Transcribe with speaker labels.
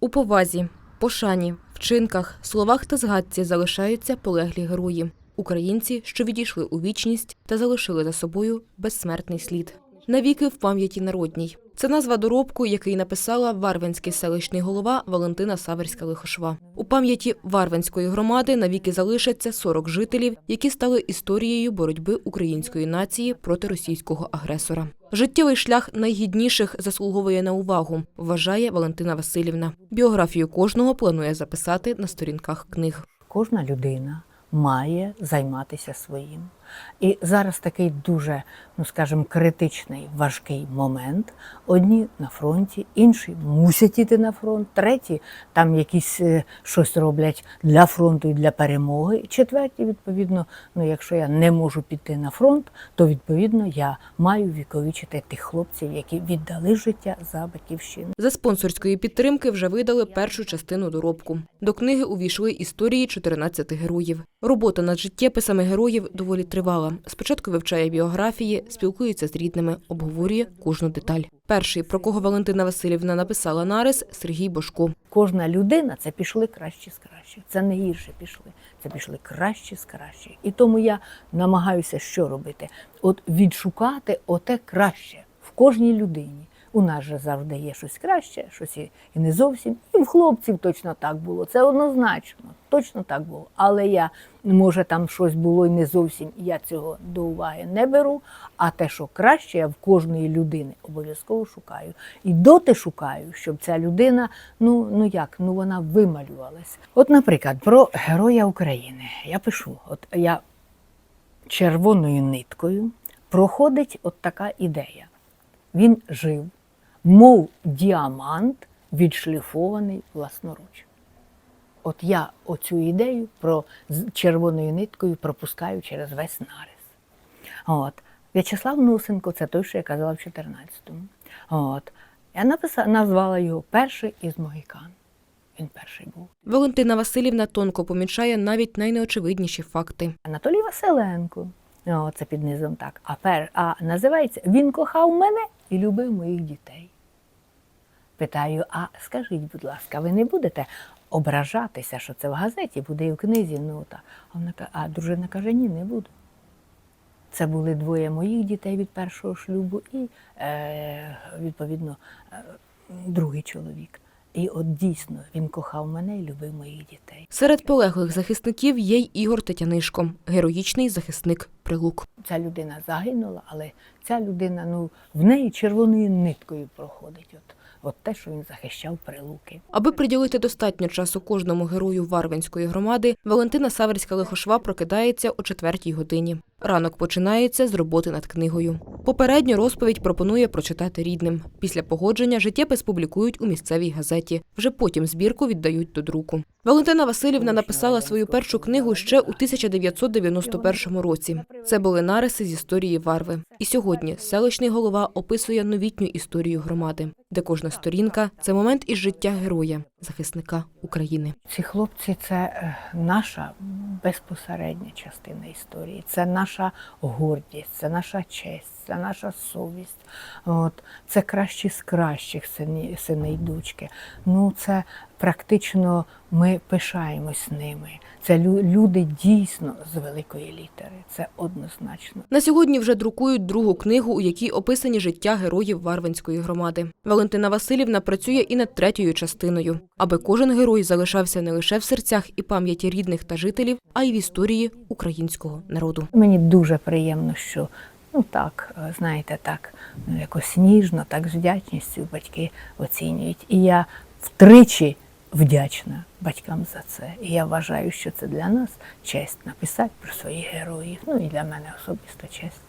Speaker 1: У повазі, пошані, вчинках, словах та згадці залишаються полеглі герої. Українці, що відійшли у вічність та залишили за собою безсмертний слід. Навіки в пам'яті народній. Це назва доробку, який написала Варвинський селищний голова Валентина Саверська Лихошва. У пам'яті Варвинської громади навіки залишаться 40 жителів, які стали історією боротьби української нації проти російського агресора. Життєвий шлях найгідніших заслуговує на увагу, вважає Валентина Васильівна. Біографію кожного планує записати на сторінках книг.
Speaker 2: Кожна людина має займатися своїм. І зараз такий дуже, ну скажімо, критичний важкий момент. Одні на фронті, інші мусять іти на фронт, треті там якісь е, щось роблять для фронту і для перемоги. Четверті, відповідно, ну якщо я не можу піти на фронт, то відповідно я маю віковічити тих хлопців, які віддали життя за батьківщину.
Speaker 1: За спонсорської підтримки вже видали першу частину доробку. До книги увійшли історії 14 героїв. Робота над життєписами героїв доволі тривала. Спочатку вивчає біографії, спілкується з рідними, обговорює кожну деталь. Перший, про кого Валентина Васильівна написала нарис, Сергій Бошко.
Speaker 2: Кожна людина це пішли кращі з кращих. Це не гірше пішли. Це пішли кращі з кращих. І тому я намагаюся що робити? От відшукати оте краще в кожній людині. У нас же завжди є щось краще, щось і не зовсім. І в хлопців точно так було. Це однозначно, точно так було. Але я, може, там щось було і не зовсім, я цього до уваги не беру. А те, що краще, я в кожної людини обов'язково шукаю. І доти шукаю, щоб ця людина, ну, ну як, ну вона вималювалась. От, наприклад, про Героя України я пишу, от я червоною ниткою проходить от така ідея. Він жив, мов діамант, відшліфований власноруч. От я оцю ідею про червоною ниткою пропускаю через весь нарис. От. В'ячеслав Нусенко, це той, що я казала в 14-му. От. Я написала, назвала його перший із могікан. Він перший був.
Speaker 1: Валентина Васильівна тонко помічає навіть найнеочевидніші факти.
Speaker 2: Анатолій Василенко. О, це під низом так. А, пер, а називається Він кохав мене і любив моїх дітей. Питаю: а скажіть, будь ласка, ви не будете ображатися, що це в газеті буде і в книзі нота? А, вона, ка- а дружина каже, ні, не буду. Це були двоє моїх дітей від першого шлюбу і, е, відповідно, е, другий чоловік. І от дійсно він кохав мене і любив моїх дітей.
Speaker 1: Серед полеглих захисників є й Ігор Тетянишко, героїчний захисник Прилук.
Speaker 2: ця людина загинула, але ця людина, ну, в неї червоною ниткою проходить. От, от те, що він захищав прилуки.
Speaker 1: Аби приділити достатньо часу кожному герою Варвинської громади, Валентина Саверська Лихошва прокидається о четвертій годині. Ранок починається з роботи над книгою. Попередню розповідь пропонує прочитати рідним. Після погодження життєпис публікують у місцевій газеті. Вже потім збірку віддають до друку. Валентина Васильівна написала свою першу книгу ще у 1991 році. Це були нариси з історії Варви. І сьогодні селищний голова описує новітню історію громади, де кожна сторінка це момент із життя героя, захисника України.
Speaker 2: Ці хлопці це е, наша безпосередня частина історії, це наша гордість, це наша честь, це наша совість. От, це кращі з кращих сини, сини й дочки. Ну, це практично ми пишаємось ними. Це лю- люди дійсно з великої літери. Це однозначно.
Speaker 1: На сьогодні вже друкують другу книгу, у якій описані життя героїв Варвинської громади. Валентина Васильівна працює і над третьою частиною, аби кожен герой залишався не лише в серцях і пам'яті рідних та жителів, а й в історії українського народу.
Speaker 2: Мені дуже приємно, що ну так, е, знаєте, так ну, якось ніжно, так з вдячністю батьки оцінюють. І я втричі вдячна батькам за це. І я вважаю, що це для нас честь написати про своїх героїв. Ну і для мене особисто честь.